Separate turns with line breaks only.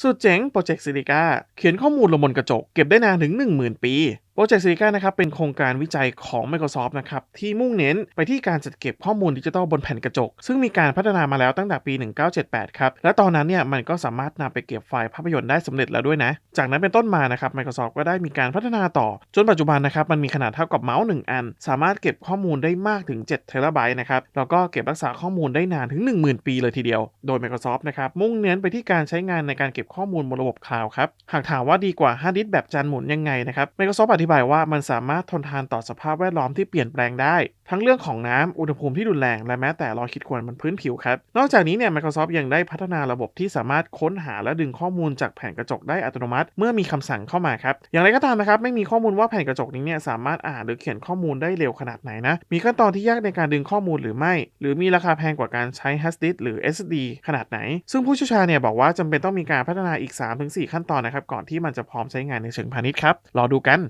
สุดเจ๋งโปรเจกต์ซิลิก้าเขียนข้อมูลลงบนกระจกเก็บได้นานถึง 10,000 ปีโป รเจกต์ซิลิก้านะครับเป็นโครงการวิจัยของ Microsoft นะครับที่มุ่งเน้นไปที่การจัดเก็บข้อมูลดิจิทัลบนแผ่นกระจก ซึ่งมีการพัฒนามาแล้วตั้งแต่ปี 1978 ครับ และตอนนั้นเนี่ยมันก็สามารถนำไปเก็บไฟล์ภาพยนตร์ได้สำเร็จแล้วด้วยนะ จากนั้นเป็นต้นมานะครับ Microsoft ก็ได้มีการพัฒนาต่อ จนปัจจุบันนะครับมันมีขนาดเท่ากับเมาส์1อัน สามารถเก็บข้อมูลได้มากถึง7เทราไบต์นะครับแล้วก็เก็บรักษาข้อมูลได้นานถึง 10,000 ปีเลยทีเดียว โดย Microsoft นะครับมุ่งเน้นไปที่การใช้งานในการเก็บข้อมูลบนระบบคลาวด์ครับหากถามว่าดีกว่าฮาร์ดดิสก์แบบจานหมุนยังไงนะครับ Microsoft อธิบายว่ามันสามารถทนทานต่อสภาพแวดล้อมที่เปลี่ยนแปลงได้ ทั้งเรื่องของน้ำอุณหภูมิที่รุนแรง และแม้แต่รอยขีดข่วนบนพื้นผิวครับ นอกจากนี้เนี่ย Microsoft ยังได้พัฒนาระบบที่สามารถค้นหาและดึงข้อมูลจากแผ่นกระจกได้อัตโนมัติ เมื่อมีคำสั่งเข้ามาครับ อย่างไรก็ตามนะครับ ไม่มีข้อมูลว่าแผ่นกระจกนี้เนี่ยสามารถอ่านหรือเขียนข้อมูลได้เร็วขนาดไหนนะ มีขั้นตอนที่ยากในการดึงข้อมูลหรือไม่ หรือมีราคาแพงกว่าการใช้ hard disk หรือ SD ขนาดไหน ซึ่งผู้เชี่ยวชาญเนี่ยบอกว่าจำเป็นต้องมีการพัฒนาอีก 3-4 ขั้นตอนนะครับก่อนที่มันจะพร้อมใช้งานในเชิงพาณิชย์ครับรอดูกัน